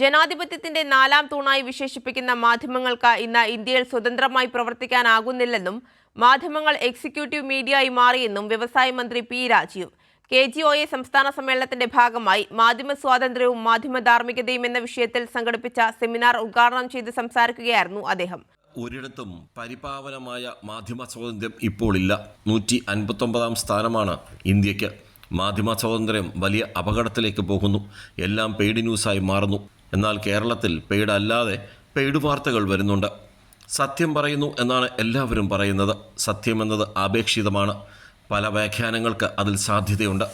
ജനാധിപത്യത്തിന്റെ നാലാം തൂണായി വിശേഷിപ്പിക്കുന്ന മാധ്യമങ്ങൾക്ക് ഇന്ന് ഇന്ത്യയിൽ സ്വതന്ത്രമായി പ്രവർത്തിക്കാനാകുന്നില്ലെന്നും മാധ്യമങ്ങൾ എക്സിക്യൂട്ടീവ് മീഡിയയായി മാറിയെന്നും വ്യവസായ മന്ത്രി P Rajeev. K G O A സംസ്ഥാന സമ്മേളനത്തിന്റെ ഭാഗമായി മാധ്യമ സ്വാതന്ത്ര്യവും മാധ്യമ ധാർമ്മികതയും എന്ന വിഷയത്തിൽ സംഘടിപ്പിച്ച സെമിനാർ ഉദ്ഘാടനം ചെയ്ത് സംസാരിക്കുകയായിരുന്നു അദ്ദേഹം. ഒരിടത്തും പരിപാവനമായ മാധ്യമ സ്വാതന്ത്ര്യം ഇപ്പോൾ ഇല്ല. നൂറ്റി അൻപത്തൊമ്പതാം സ്ഥാനമാണ് ഇന്ത്യയ്ക്ക് മാധ്യമ സ്വാതന്ത്ര്യം വലിയ അപകടത്തിലേക്ക് പോകുന്നു. എല്ലാം പെയ്ഡ് ന്യൂസായി മാറുന്നു. എന്നാൽ കേരളത്തിൽ പെയ്ഡ് അല്ലാതെ പെയ്ഡ് വാർത്തകൾ വരുന്നുണ്ട്. സത്യം പറയുന്നു എന്നാണ് എല്ലാവരും പറയുന്നത്. സത്യമെന്നത് ആപേക്ഷിതമാണ്. പല വ്യാഖ്യാനങ്ങൾക്ക് അതിൽ സാധ്യതയുണ്ട്.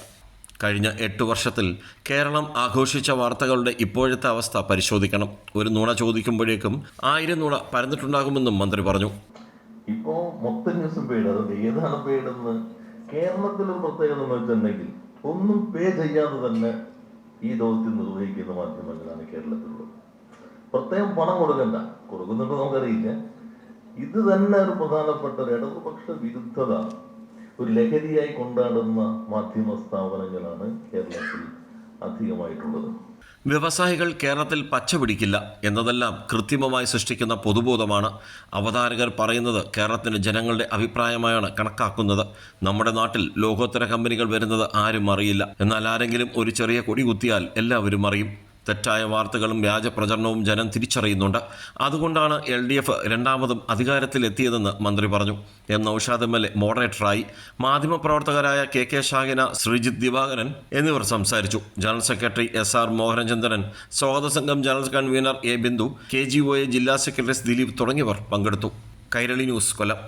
കഴിഞ്ഞ എട്ട് വർഷത്തിൽ കേരളം ആഘോഷിച്ച വാർത്തകളുടെ ഇപ്പോഴത്തെ അവസ്ഥ പരിശോധിക്കണം. ഒരു നുണ ചോദിക്കുമ്പോഴേക്കും ആയിരം നുണ പരന്നിട്ടുണ്ടാകുമെന്നും മന്ത്രി പറഞ്ഞു. ഇപ്പോ മൊത്തം ന്യൂസും പേട് അത് ഏതാണ് പേടെന്ന് കേരളത്തിലും പ്രത്യേകത എന്ന് വെച്ചിട്ടുണ്ടെങ്കിൽ ഒന്നും പേ ചെയ്യാതെ തന്നെ ഈ ദൗത്യം നിർവഹിക്കുന്ന മാധ്യമങ്ങളാണ് കേരളത്തിലുള്ളത്. പ്രത്യേകം പണം കൊടുക്കണ്ട. കൊടുക്കുന്നുണ്ടോ നമുക്കറിയില്ല. ഇത് തന്നെ ഒരു പ്രധാനപ്പെട്ട ഒരു ഇടതുപക്ഷ വിരുദ്ധത. ഒരു ലഹരിയായി കൊണ്ടാടുന്ന മാധ്യമ സ്ഥാപനങ്ങളാണ് കേരളത്തിൽ അധികമായിട്ടുള്ളത്. വ്യവസായികൾ കേരളത്തിൽ പച്ച പിടിക്കില്ല എന്നതെല്ലാം കൃത്രിമമായി സൃഷ്ടിക്കുന്ന പൊതുബോധമാണ് അവതാരകർ പറയുന്നത് കേരളത്തിന്റെ ജനങ്ങളുടെ അഭിപ്രായമായാണ് കണക്കാക്കുന്നത്. നമ്മുടെ നാട്ടിൽ ലോകോത്തര കമ്പനികൾ വരുന്നത് ആരും അറിയില്ല. എന്നാൽ ആരെങ്കിലും ഒരു ചെറിയ കൊടി കുത്തിയാൽ എല്ലാവരും അറിയും. തെറ്റായ വാർത്തകളും വ്യാജ പ്രചരണവും ജനം തിരിച്ചറിയുന്നുണ്ട്. അതുകൊണ്ടാണ് എൽ ഡി എഫ് രണ്ടാമതും അധികാരത്തിലെത്തിയതെന്ന് മന്ത്രി പറഞ്ഞു. M Noushad M L A മോഡറേറ്ററായി. മാധ്യമപ്രവർത്തകരായ കെ കെ ഷാഹിന ശ്രീജിത്ത് ദിവാകരൻ എന്നിവർ സംസാരിച്ചു. General secretary S R Mohanachandran സ്വാഗത സംഘം general convener A Bindu K G O A ജില്ലാ സെക്രട്ടറി ദിലീപ് തുടങ്ങിയവർ പങ്കെടുത്തു. കൈരളി ന്യൂസ് കൊല്ലം.